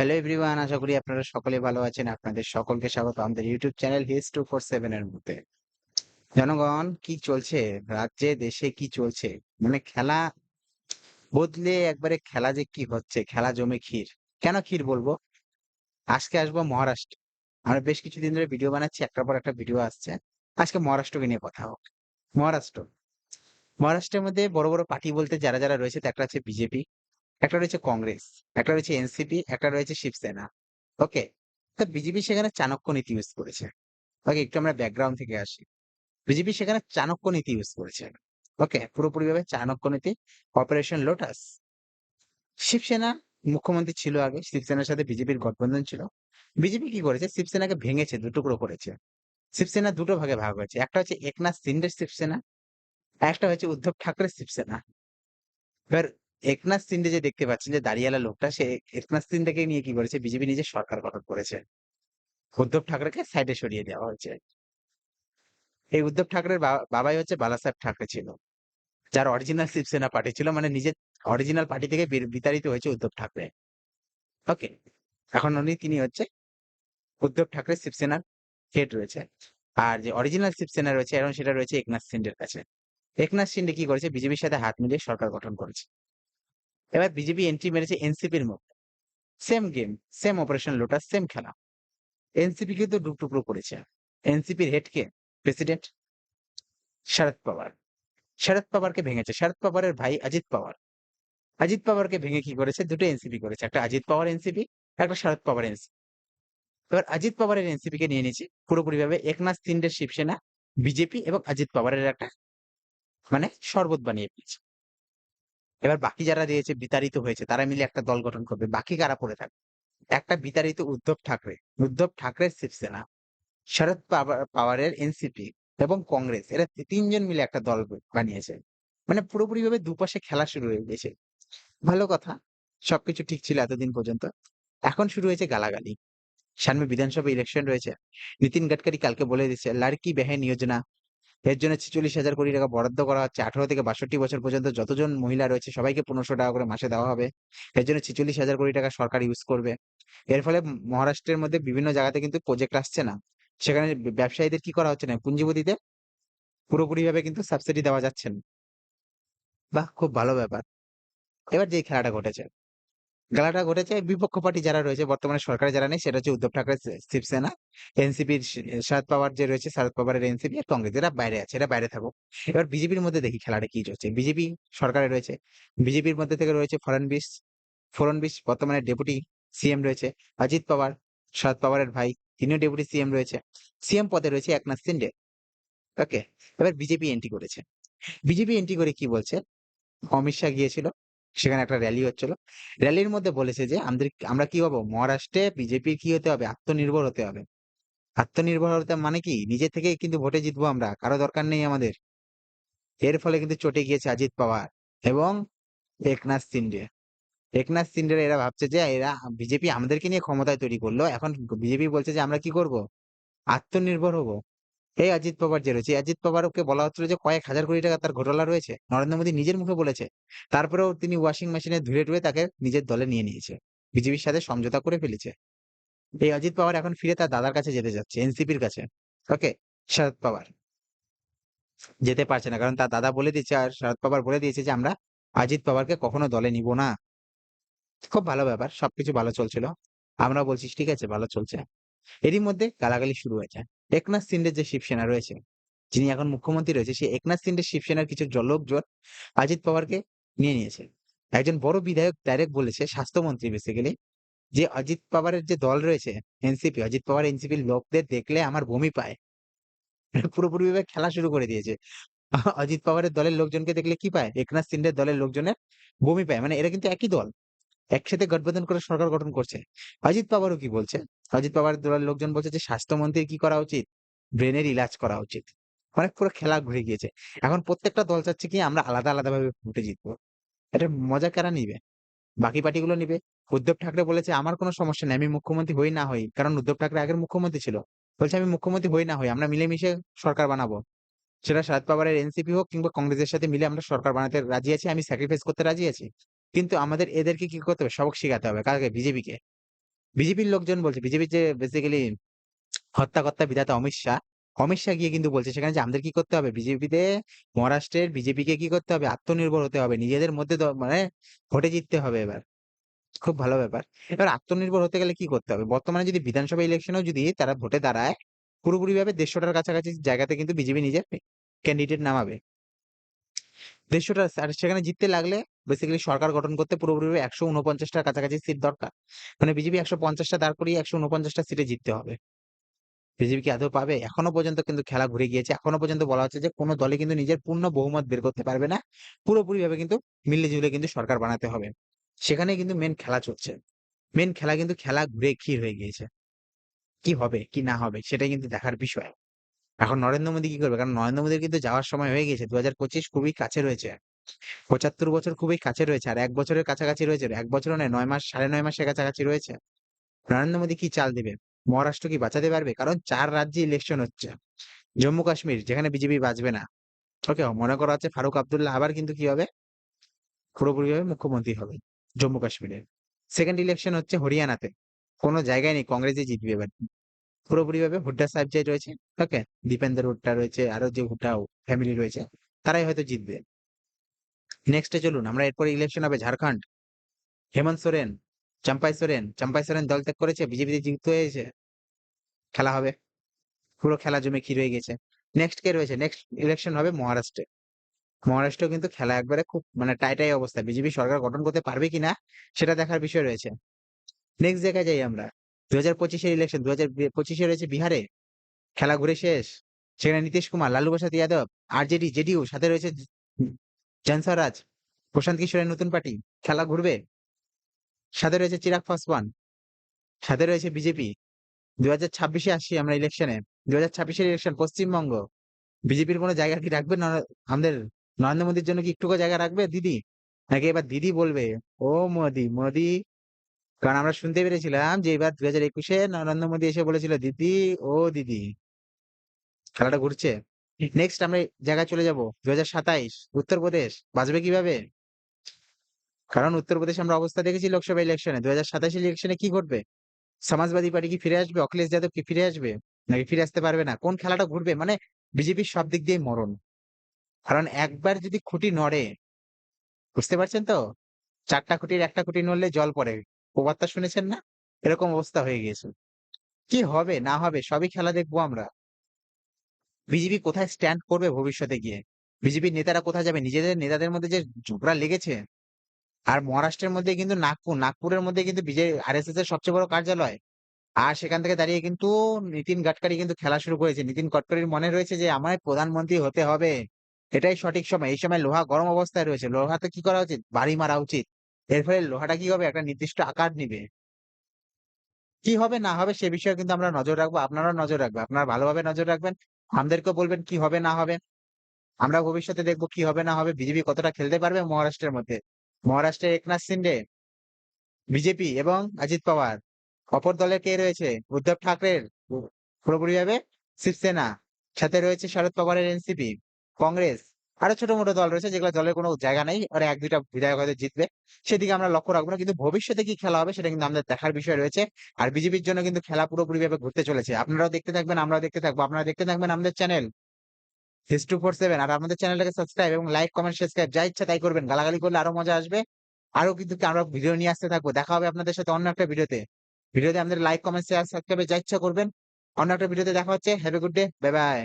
Hello everyone আশা করি আপনারা সকলে ভালো আছেন। আপনাদের সকলকে স্বাগত আমাদের YouTube channel his two four seven এর মধ্যে। জনগণ, কি চলছে? রাজ্যে, দেশে কি চলছে? মানে খেলা বদলে একবারে খেলা যে কি হচ্ছে? খেলা জমে ক্ষীর। কেন ক্ষীর বলব? আজকে আসব মহারাষ্ট্র। আমরা বেশ কিছুদিন ধরে ভিডিও বানাচ্ছি, একটার পর একটা ভিডিও আসছে। আজকে মহারাষ্ট্রকে নিয়ে কথা হোক। মহারাষ্ট্র। মহারাষ্ট্রের মধ্যে বড় বড় পার্টি বলতে যারা যারা রয়েছে একটা হচ্ছে বিজেপি। একটা রয়েছে কংগ্রেস, একটা রয়েছে এনসিপি, একটা রয়েছে শিবসেনা ওকে তো বিজেপি সেখানে চাণক্য নীতি ইউজ করেছে ওকে একটু আমরা ব্যাকগ্রাউন্ড থেকে আসি। বিজেপি সেখানে চাণক্য নীতি ইউজ করেছে ওকে পুরোপুরি ভাবে চাণক্য নীতি অপারেশন লোটাস শিবসেনা মুখ্যমন্ত্রী ছিল আগে, শিবসেনার সাথে বিজেপির গঠবন্ধন ছিল। বিজেপি কি করেছে? শিবসেনাকে ভেঙেছে দুটুকরো করেছে। শিবসেনা দুটো ভাগে ভাগ হয়েছে, একটা হচ্ছে একনাথ সিন্ডের শিবসেনা আর একটা হচ্ছে উদ্ধব ঠাকরের শিবসেনা। এবার একনাথ সিন্ডে যে দেখতে পাচ্ছেন যে দাঁড়িয়ালা লোকটা, সে একনাথ সিন্ডেকে নিয়ে কি করেছে? বিজেপি নিজে সরকার গঠন করেছে। উদ্ধব ঠাকরেকে সাইডে সরিয়ে দেওয়া হয়েছে। এই উদ্ধব ঠাকরের বাবাই হচ্ছে বালাসাহেব ঠাকরে ছিল। যার অরিজিনাল শিবসেনা পার্টি ছিল মানে নিজের অরিজিনাল পার্টি থেকে বিতাড়িত হয়েছে উদ্ধব ঠাকরে। ওকে এখন উনি, তিনি হচ্ছে উদ্ধব ঠাকরে শিবসেনার হেড রয়েছে। আর যে অরিজিনাল শিবসেনা রয়েছে, এখন সেটা রয়েছে একনাথ সিন্ডের কাছে। একনাথ সিন্ডে কি করেছে? বিজেপির সাথে হাত মিলিয়ে সরকার গঠন করেছে। এবার বিজেপি এন্ট্রি মেরেছে এনসিপির মধ্যে। Same game same operation lotus same খেলা। এনসিপি কিন্তু ডুব টুকরো করেছে এনসিপির হেড কে? প্রেসিডেন্ট শরদ পাওয়ার শরদ পাওয়ারকে ভেঙেছে। শরদ পাওয়ারের ভাই অজিত পাওয়ার অজিত পাওয়ারকে ভেঙে কি করেছে? দুটো এনসিপি করেছে। একটা অজিত পাওয়ার এনসিপি একটা শরদ পাওয়ার এনসিপি এবার অজিত পাওয়ারের এনসিপি কে নিয়ে নিয়েছে পুরোপুরি ভাবে একনাথ সিন্ডের শিবসেনা, বিজেপি এবং অজিত পাওয়ারের একটা মানে শরবত বানিয়ে ফেলেছে। এবার বাকি যারা দিয়েছে বিতাড়িত হয়েছে, তারা মিলে একটা দল গঠন করবে। বাকি কারা পড়ে থাকবে? একটা বিতাড়িত উদ্ধব ঠাকরে, উদ্ধব ঠাকরের শিবসেনা, শরদ পাওয়া- পাওয়ারের এনসিপি এবং কংগ্রেস, এরা তিনজন মিলে একটা দল বানিয়েছে। মানে পুরোপুরি ভাবে দুপাশে খেলা শুরু হয়ে গেছে। ভালো কথা, সবকিছু ঠিক ছিল এতদিন পর্যন্ত। এখন শুরু হয়েছে গালাগালি। সামনে বিধানসভা ইলেকশন রয়েছে। নীতিন গাডকারি কালকে বলে দিচ্ছে লাড়কি বেহেন যোজনা এর জন্য ছেচল্লিশ হাজার কোটি টাকা বরাদ্দ করা হচ্ছে। আঠারো থেকে বাষট্টি বছর পর্যন্ত যতজন মহিলা রয়েছে, সবাইকে পনেরোশো টাকা করে মাসে দেওয়া হবে। এর জন্য ছেচল্লিশ হাজার কোটি টাকা সরকার ইউজ করবে। এর ফলে মহারাষ্ট্রের মধ্যে বিভিন্ন জায়গাতে কিন্তু প্রজেক্ট আসছে না। সেখানে ব্যবসায়ীদের কি করা হচ্ছে না? পুঁজিপতিদের পুরোপুরি ভাবে কিন্তু সাবসিডি দেওয়া যাচ্ছে না। বাহ, খুব ভালো ব্যাপার। এবার যে খেলাটা ঘটেছে। খেলাটা ঘটেছে, বিপক্ষ পার্টি যারা রয়েছে, বর্তমানে সরকারে যারা নেই, সেটা হচ্ছে উদ্ধব ঠাকরে শিবসেনা এনসিপির শরদ পাওয়ার যে রয়েছে, শরদ পাওয়ারের এনসিপি আর কংগ্রেস, এরা বাইরে আছে, এরা বাইরে থাকুক। এবার বিজেপির মধ্যে দেখি খেলাটা কি চলছে। বিজেপি সরকারে রয়েছে, বিজেপির মধ্যে থেকে রয়েছে ফড়নবিস ফড়নবিস বর্তমানে ডেপুটি সিএম রয়েছে, অজিত পাওয়ার, শরদ পাওয়ারের ভাই, তিনিও ডেপুটি সিএম রয়েছে। সিএম পদে রয়েছে একনাথ সিন্ডে। ওকে, এবার বিজেপি এন্ট্রি করেছে। বিজেপি এন্ট্রি করে কি বলছে? অমিত শাহ গিয়েছিল সেখানে একটা র্যালি হচ্ছিল। র্যালির মধ্যে বলেছে যে, আমাদের আমরা কি হব? মহারাষ্ট্রে বিজেপির কি হতে হবে? আত্মনির্ভর হতে হবে। আত্মনির্ভর হতে মানে কি? নিজে থেকে কিন্তু ভোটে জিতবো আমরা, কারও দরকার নেই আমাদের। এর ফলে কিন্তু চটে গিয়েছে অজিত পাওয়ার এবং একনাথ সিন্ডে একনাথ সিন্ডে এরা ভাবছে যে, এরা বিজেপি আমাদেরকে নিয়ে ক্ষমতায় তৈরি করল। এখন বিজেপি বলছে যে, আমরা কি করব? আত্মনির্ভর হব। এই অজিত পাওয়ার যে রয়েছে অজিত পাওয়ারকে বলা হচ্ছিল যে, কয়েক হাজার কোটি টাকা তার ঘোটালা রয়েছে। নরেন্দ্র মোদী নিজের মুখে বলেছে। তারপরেও তিনি ওয়াশিং মেশিনে ধুয়ে টুয়ে তাকে নিজের দলে নিয়ে নিয়েছে। বিজেপির সাথে সমঝোতা করে ফেলেছে। এই অজিত পাওয়ার এখন ফিরে তার দাদার কাছে যেতে যাচ্ছে, এনসিপির কাছে। ওকে শরদ পাওয়ার। যেতে পারছে না, কারণ তার দাদা বলে দিয়েছে আর শরদ পাওয়ার বলে দিয়েছে যে, আমরা অজিত পাওয়ারকে কখনো দলে নিব না। খুব ভালো ব্যাপার, সবকিছু ভালো চলছিল। আমরা বলছি, ঠিক আছে, ভালো চলছে। এরই মধ্যে গালাগালি শুরু হয়েছে একনাথ সিন্ডের যে শিবসেনা রয়েছে, যিনি এখন মুখ্যমন্ত্রী রয়েছে, সেই একনাথ সিন্ডের শিবসেনার কিছু জ- লোকজন অজিত পাওয়ারকে নিয়ে নিয়েছে। একজন বড় বিধায়ক ডাইরেক্ট বলেছে, স্বাস্থ্যমন্ত্রী বেসিক্যালি যে অজিত পাওয়ারের যে দল রয়েছে এনসিপি অজিত পাওয়ার এনসিপির লোকদের দেখলে আমার বমি পায়। পুরোপুরি ভাবে খেলা শুরু করে দিয়েছে। অজিত পাওয়ারের দলের লোকজনকে দেখলে কি পায়? একনাথ সিন্ডের দলের লোকজনের বমি পায়। মানে এরা কিন্তু একই দল। একসাথে গঠবন্ধন করে সরকার গঠন করছে। অজিত পাওয়ারও কি বলছে? অজিত পাওয়ার দলের লোকজন বলছে যে, স্বাস্থ্যমন্ত্রীর কি করা উচিত? ব্রেনের ইলাজ করা উচিত। মানে পুরো খেলা ঘুরে গিয়েছে। এখন প্রত্যেকটা দল চাচ্ছে কি, আমরা আলাদা আলাদা ভাবে ভোটে জিতবো। এটা মজা কারা নিবে? বাকি পার্টিগুলো নিবে? উদ্ধব ঠাকরে বলেছে, আমার কোনো সমস্যা নেই, আমি মুখ্যমন্ত্রী হই না হই। কারণ উদ্ধব ঠাকরে আগের মুখ্যমন্ত্রী ছিল। বলছে, আমি মুখ্যমন্ত্রী হই না হই, আমরা মিলেমিশে সরকার বানাবো। সেটা শরদ পাওয়ারের এনসিপি হোক কিংবা কংগ্রেসের সাথে মিলে আমরা সরকার বানাতে রাজি আছি, আমি স্যাক্রিফাইস করতে রাজি আছি। কিন্তু আমাদের এদেরকে কি করতে হবে? সবক শিখাতে হবে। কাকে? বিজেপিকে। বিজেপির লোকজন বলছে, বিজেপির যে বেসিক্যালি হত্যাকর্তা বিধাতা অমিত শাহ অমিত শাহ গিয়ে কিন্তু বলছে সেখানে যে আমাদের কি করতে হবে? বিজেপিতে, মহারাষ্ট্রের বিজেপিকে কি করতে হবে? আত্মনির্ভর হতে হবে। নিজেদের মধ্যে মানে ভোটে জিততে হবে এবার। খুব ভালো ব্যাপার। এবার আত্মনির্ভর হতে গেলে কি করতে হবে? বর্তমানে যদি বিধানসভা ইলেকশনেও যদি তারা ভোটে দাঁড়ায় পুরোপুরি ভাবে দেড়শোটার কাছাকাছি জায়গাতে কিন্তু বিজেপি নিজের ক্যান্ডিডেট নামাবে। দেড়শোটা সেখানে জিততে লাগলে বেসিক্যালি সরকার গঠন করতে পুরোপুরি একশো উনপঞ্চাশটার কাছাকাছি সিট দরকার। মানে বিজেপি একশো পঞ্চাশটা দাঁড় করিয়ে একশো উনপঞ্চাশটা সিটে জিততে হবে। বিজেপি কি আদৌ পাবে? এখনও পর্যন্ত কিন্তু খেলা ঘুরে গিয়েছে। এখনও পর্যন্ত বলা হচ্ছে যে কোনো দলে কিন্তু নিজের পূর্ণ বহুমত বের করতে পারবে না। পুরোপুরি ভাবে কিন্তু মিলে জুলে কিন্তু সরকার বানাতে হবে। সেখানে কিন্তু মেন খেলা চলছে। মেন খেলা কিন্তু খেলা ঘুরে ক্ষীর হয়ে গিয়েছে। কি হবে, কি না হবে, সেটাই কিন্তু দেখার বিষয়। এখন নরেন্দ্র মোদী কি করবে? কারণ নরেন্দ্র মোদীর কিন্তু যাওয়ার সময় হয়ে গেছে দু হাজার পঁচিশ খুবই কাছে রয়েছে। পঁচাত্তর বছর খুবই কাছে রয়েছে। আর এক বছরের কাছাকাছি রয়েছে। এক বছরও নয় নয় মাস, সাড়ে নয় মাসের কাছাকাছি রয়েছে। নরেন্দ্র মোদী কি চাল দিবে? মহারাষ্ট্র কি বাঁচাতে পারবে? কারণ চার রাজ্যে ইলেকশন হচ্ছে। জম্মু কাশ্মীর, যেখানে বিজেপি বাঁচবে না। ওকে মনে করা হচ্ছে ফারুক আবদুল্লাহ আবার কিন্তু কি হবে? পুরোপুরিভাবে মুখ্যমন্ত্রী হবে জম্মু কাশ্মীরের। সেকেন্ড ইলেকশন হচ্ছে হরিয়ানাতে। কোনো জায়গায় নেই, কংগ্রেসই জিতবে এবার। পুরোপুরিভাবে হুড্ডা সাহেব যে রয়েছে ওকে দীপেন্দ্র হুড্ডা রয়েছে আরও যে হুড্ডা ফ্যামিলি রয়েছে, তারাই হয়তো জিতবে। নেক্সটে চলুন, আমরা এরপরে ইলেকশন হবে, ঝাড়খণ্ড। হেমন্ত সোরেন, চম্পাই সোরেন চম্পাই সোরেন দল ত্যাগ করেছে, বিজেপিতে যুক্ত হয়েছে। খেলা হবে। পুরো খেলা জমে কি রয়ে গেছে। নেক্সট কে রয়েছে? নেক্সট ইলেকশন হবে মহারাষ্ট্রে। মহারাষ্ট্র কিন্তু খেলা একবারে খুব মানে টাইটাই অবস্থা। বিজেপি সরকার গঠন করতে পারবে কিনা, সেটা দেখার বিষয় রয়েছে। নেক্সট জায়গায় যাই আমরা। দু হাজার ইলেকশন দু হাজার পঁচিশে রয়েছে বিহারে। খেলা ঘুরে শেষ। সেখানে নীতিশ কুমার, লালু প্রসাদ যাদব, আরজেডি, জেডিইউ, সাথে রয়েছে জনস্বরাজ প্রশান্ত কিশোরের নতুন পার্টি। খেলা ঘুরবে। সাথে রয়েছে চিরাগ পাসওয়ান। সাথে রয়েছে বিজেপি। দু হাজার ছাব্বিশে আসছি আমরা ইলেকশনে দু হাজার ছাব্বিশের ইলেকশন পশ্চিমবঙ্গ। বিজেপির কোনো জায়গা কি রাখবে? আমাদের নরেন্দ্র মোদীর জন্য কি একটুকু জায়গা রাখবে? দিদি। নাকি এবার দিদি বলবে, ও মোদি মোদি কারণ আমরা শুনতে পেরেছিলাম যে এবার দু হাজার একুশে নরেন্দ্র মোদী এসে বলেছিল দিদি ও দিদি খেলাটা ঘুরছে। নেক্সট আমরা জায়গায় চলে যাব। দু হাজার সাতাইশ উত্তরপ্রদেশ বাঁচবে কীভাবে? কারণ উত্তরপ্রদেশে আমরা অবস্থা দেখেছি লোকসভা ইলেকশনে দু হাজার সাতাশ ইলেকশনে কি ঘটবে? সমাজবাদী পার্টি কি ফিরে আসবে? অখিলেশ যাদব কি ফিরে আসবে? নাকি ফিরে আসতে পারবে না? কোন খেলাটা ঘুরবে? মানে বিজেপির সব দিক দিয়ে মরণ। কারণ একবার যদি খুঁটি নড়ে বুঝতে পারছেন তো? চারটা খুঁটির একটা খুঁটি নড়লে জল পড়ে। প্রবাদটা শুনেছেন না? এরকম অবস্থা হয়ে গিয়েছে। কি হবে, না হবে, সবই খেলা দেখব আমরা। বিজেপি কোথায় স্ট্যান্ড করবে ভবিষ্যতে গিয়ে? বিজেপির নেতারা কোথায় যাবে? নিজেদের, নেতাদের মধ্যে যে ঝগড়া লেগেছে, আর মহারাষ্ট্রের মধ্যে কিন্তু নাগপুর, নাগপুরের মধ্যে কিন্তু বিজেপি আর এস এর সবচেয়ে বড় কার্যালয়। আর সেখান থেকে দাঁড়িয়ে কিন্তু নীতিন গাডকারি কিন্তু খেলা শুরু করেছে। নীতিন গডকারির মনে রয়েছে যে, আমায় প্রধানমন্ত্রী হতে হবে। এটাই সঠিক সময়। এই সময় লোহা গরম অবস্থায় রয়েছে। লোহাতে কি করা উচিত? বাড়ি মারা উচিত। এর ফলে লোহাটা কি হবে? একটা নির্দিষ্ট আকার নিবে। কি হবে, না হবে, সে বিষয়ে কিন্তু আমরা নজর রাখব। আপনারাও নজর রাখবেন। আপনারা ভালোভাবে নজর রাখবেন। আমাদেরকেও বলবেন কি হবে, না হবে। আমরা ভবিষ্যতে দেখব কি হবে, না হবে। বিজেপি কতটা খেলতে পারবে মহারাষ্ট্রের মধ্যে? মহারাষ্ট্রের একনাথ সিন্ডে, বিজেপি এবং অজিত পাওয়ার। অপর দলে কে রয়েছে? উদ্ধব ঠাকরের। পুরোপুরি ভাবে শিবসেনা। সাথে রয়েছে শরদ পাওয়ারের এনসিপি। কংগ্রেস। আরও ছোট মোটো দল রয়েছে যেগুলো দলের কোনো জায়গা নেই, ওরা এক দুইটা বিধায়ক হয়তো জিতবে। সেদিকে আমরা লক্ষ্য রাখব না, কিন্তু ভবিষ্যতে কি খেলা হবে সেটা কিন্তু আমাদের দেখার বিষয় রয়েছে। আর বিজেপির জন্য কিন্তু খেলা পুরোপুরি ভাবে ঘুরতে চলেছে। আপনারাও দেখতে থাকবেন, আমরাও দেখতে থাকব, আপনারা দেখতে থাকবেন আমাদের চ্যানেল হিস টু ফোর সেভেন আর আমাদের চ্যানেলটাকে সাবস্ক্রাইব এবং লাইক কমেন্ট সাবস্ক্রাইব যা ইচ্ছা তাই করবেন। গালাগালি করলে আরও মজা আসবে। আরও কিন্তু আমরা ভিডিও নিয়ে আসতে থাকব। দেখা হবে আপনাদের সাথে অন্য একটা ভিডিওতে ভিডিওতে আমাদের লাইক কমেন্ট শেয়ার সাবস্ক্রাইবে যা ইচ্ছা করবেন। অন্য একটা ভিডিওতে দেখা হচ্ছে। Have a good day bye bye